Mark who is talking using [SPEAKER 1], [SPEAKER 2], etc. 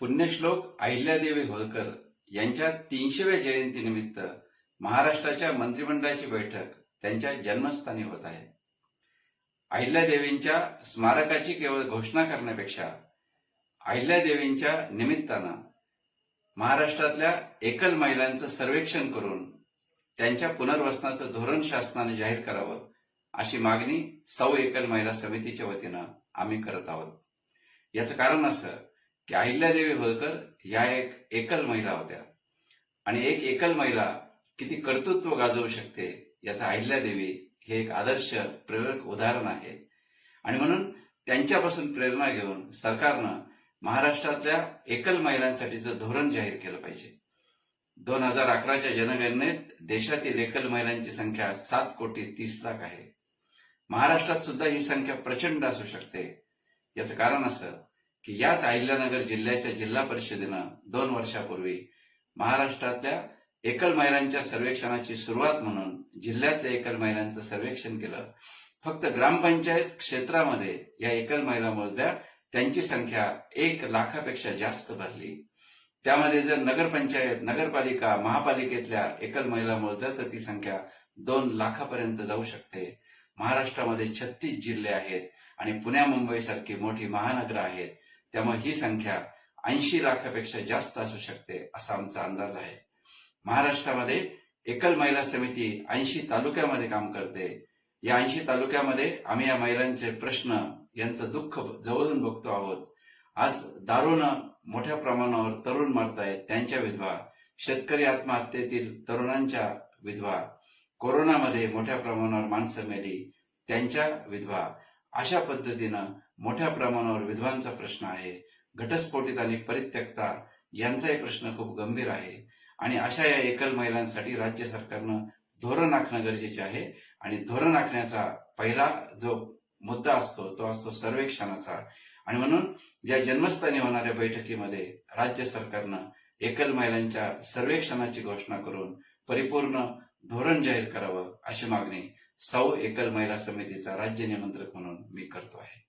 [SPEAKER 1] पुण्यश्लोक अहिल्यादेवी होळकर यांच्या तीनशेव्या जयंतीनिमित्त महाराष्ट्राच्या मंत्रिमंडळाची बैठक त्यांच्या जन्मस्थानी होत आहे. अहिल्यादेवींच्या स्मारकाची केवळ घोषणा करण्यापेक्षा अहिल्यादेवींच्या निमित्तानं महाराष्ट्रातल्या एकल महिलांचं सर्वेक्षण करून त्यांच्या पुनर्वसनाचं धोरण शासनाने जाहीर करावं अशी मागणी सौ एकल महिला समितीच्या वतीनं आम्ही करत आहोत. याचं कारण असं की अहिल्यादेवी होळकर या एक एकल महिला होत्या. आणि एक एकल महिला किती कर्तृत्व गाजवू शकते याचा अहिल्यादेवी हे एक आदर्श प्रेरक उदाहरण आहे. आणि म्हणून त्यांच्यापासून प्रेरणा घेऊन सरकारनं महाराष्ट्रातल्या एकल महिलांसाठीचं धोरण जाहीर केलं पाहिजे. दोन हजार अकराच्या जनगणनेत देशातील एकल महिलांची संख्या सात कोटी तीस लाख आहे. महाराष्ट्रात सुद्धा ही संख्या प्रचंड असू शकते. याचं कारण असं की याच अहिल्यानगर जिल्ह्याच्या जिल्हा परिषदेनं दोन वर्षापूर्वी महाराष्ट्रातल्या एकल महिलांच्या सर्वेक्षणाची सुरुवात म्हणून जिल्ह्यातल्या एकल महिलांचं सर्वेक्षण केलं. फक्त ग्रामपंचायत क्षेत्रामध्ये या एकल महिला मोजल्या त्यांची संख्या एक लाखापेक्षा जास्त भरली. त्यामध्ये जर नगरपंचायत नगरपालिका महापालिकेतल्या एकल महिला मोजल्या तर ती संख्या दोन लाखापर्यंत जाऊ शकते. महाराष्ट्रामध्ये छत्तीस जिल्हे आहेत आणि पुण्या मुंबई सारखी मोठी महानगर आहेत. त्यामुळे ही संख्या ऐंशी लाखापेक्षा जास्त असू शकते असा आमचा अंदाज आहे. महाराष्ट्रामध्ये एकल महिला समिती ऐंशी तालुक्यामध्ये काम करते. या ऐंशी तालुक्यामध्ये आम्ही या महिलांचे प्रश्न यांचं दुःख जवळून बघतो आहोत. आज दारूनं मोठ्या प्रमाणावर तरुण मरतायत त्यांच्या विधवा शेतकरी आत्महत्येतील तरुणांच्या विधवा कोरोनामध्ये मोठ्या प्रमाणावर माणसं मेली त्यांच्या विधवा अशा पद्धतीनं मोठ्या प्रमाणावर विधवांचा प्रश्न आहे घटस्फोटित आणि परित्यक्ता यांचाही प्रश्न खूप गंभीर आहे. आणि अशा या एकल महिलांसाठी राज्य सरकारनं धोरण आखणं गरजेचे आहे. आणि धोरण आखण्याचा पहिला जो मुद्दा असतो तो असतो सर्वेक्षणाचा. आणि म्हणून या जन्मस्थानी होणाऱ्या बैठकीमध्ये राज्य सरकारनं एकल महिलांच्या सर्वेक्षणाची घोषणा करून परिपूर्ण धोरण जाहीर करावं अशी मागणी साऊ एकल महिला समितीचा राज्य निमंत्रक म्हणून मी करतो आहे.